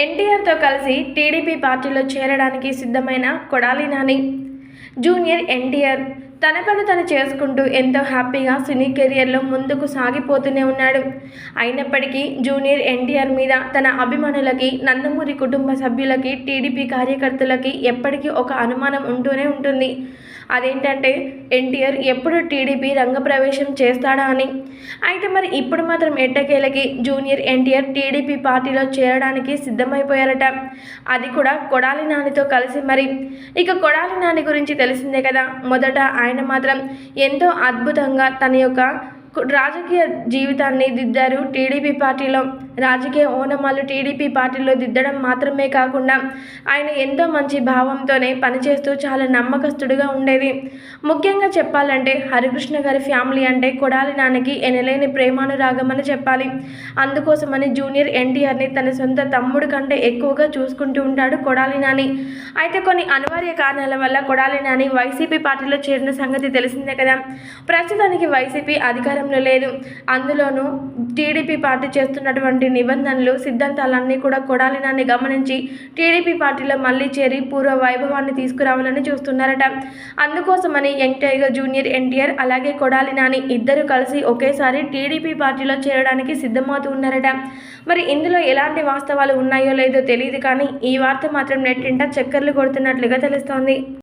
ఎన్టీఆర్తో కలిసి టీడీపీ పార్టీలో చేరడానికి సిద్ధమైన కొడాలి నాని. జూనియర్ ఎన్టీఆర్ తన పని తను చేసుకుంటూ ఎంతో హ్యాపీగా సినీ కెరియర్లో ముందుకు సాగిపోతూనే ఉన్నాడు. అయినప్పటికీ జూనియర్ ఎన్టీఆర్ మీద తన అభిమానులకి నందమూరి కుటుంబ సభ్యులకి టీడీపీ కార్యకర్తలకి ఎప్పటికీ ఒక అనుమానం ఉంటూనే ఉంటుంది. అదేంటంటే ఎన్టీఆర్ ఎప్పుడు టీడీపీ రంగప్రవేశం చేస్తాడా అని. అయితే మరి ఇప్పుడు మాత్రం ఎట్టకేలకి జూనియర్ ఎన్టీఆర్ టీడీపీ పార్టీలో చేరడానికి సిద్ధమైపోయారట. అది కూడా కొడాలి నానితో కలిసి మరి. ఇక కొడాలి నాని గురించి తెలిసిందే కదా. మొదట ఆయన ఆయన మాత్రం ఎంతో అద్భుతంగా తన యొక్క రాజకీయ జీవితాన్ని దిద్దారు. టీడీపీ పార్టీలో రాజకీయ ఓనమాలు టీడీపీ పార్టీలో దిద్దడం మాత్రమే కాకుండా ఆయన ఎంతో మంచి భావంతోనే పనిచేస్తూ చాలా నమ్మకస్తుడిగా ఉండేది. ముఖ్యంగా చెప్పాలంటే హరికృష్ణ గారి ఫ్యామిలీ అంటే కొడాలి నాన్నకి ఎనలేని ప్రేమానురాగమని చెప్పాలి. అందుకోసమని జూనియర్ ఎన్టీఆర్ని తన సొంత తమ్ముడు కంటే ఎక్కువగా చూసుకుంటూ ఉంటాడు కొడాలి నాని. అయితే కొన్ని అనివార్య కారణాల వల్ల కొడాలి నాని వైసీపీ పార్టీలో చేరిన సంగతి తెలిసిందే కదా. ప్రస్తుతానికి వైసీపీ అధికారంలో లేదు. అందులోనూ టీడీపీ పార్టీ చేస్తున్నటువంటి నిబంధనలు సిద్ధాంతాలన్నీ కూడా కొడాలినాన్ని గమనించి టీడీపీ పార్టీలో మళ్ళీ చేరి పూర్వ వైభవాన్ని తీసుకురావాలని చూస్తున్నారట. అందుకోసమని యంగ్ టైగర్ జూనియర్ ఎన్టీఆర్ అలాగే కొడాలి నాని ఇద్దరు కలిసి ఒకేసారి టీడీపీ పార్టీలో చేరడానికి సిద్ధమవుతూ ఉన్నారట మరి ఇందులో ఎలాంటి వాస్తవాలు ఉన్నాయో లేదో తెలియదు కానీ ఈ వార్త మాత్రం నెట్టింట చక్కర్లు కొడుతున్నట్లుగా తెలుస్తోంది.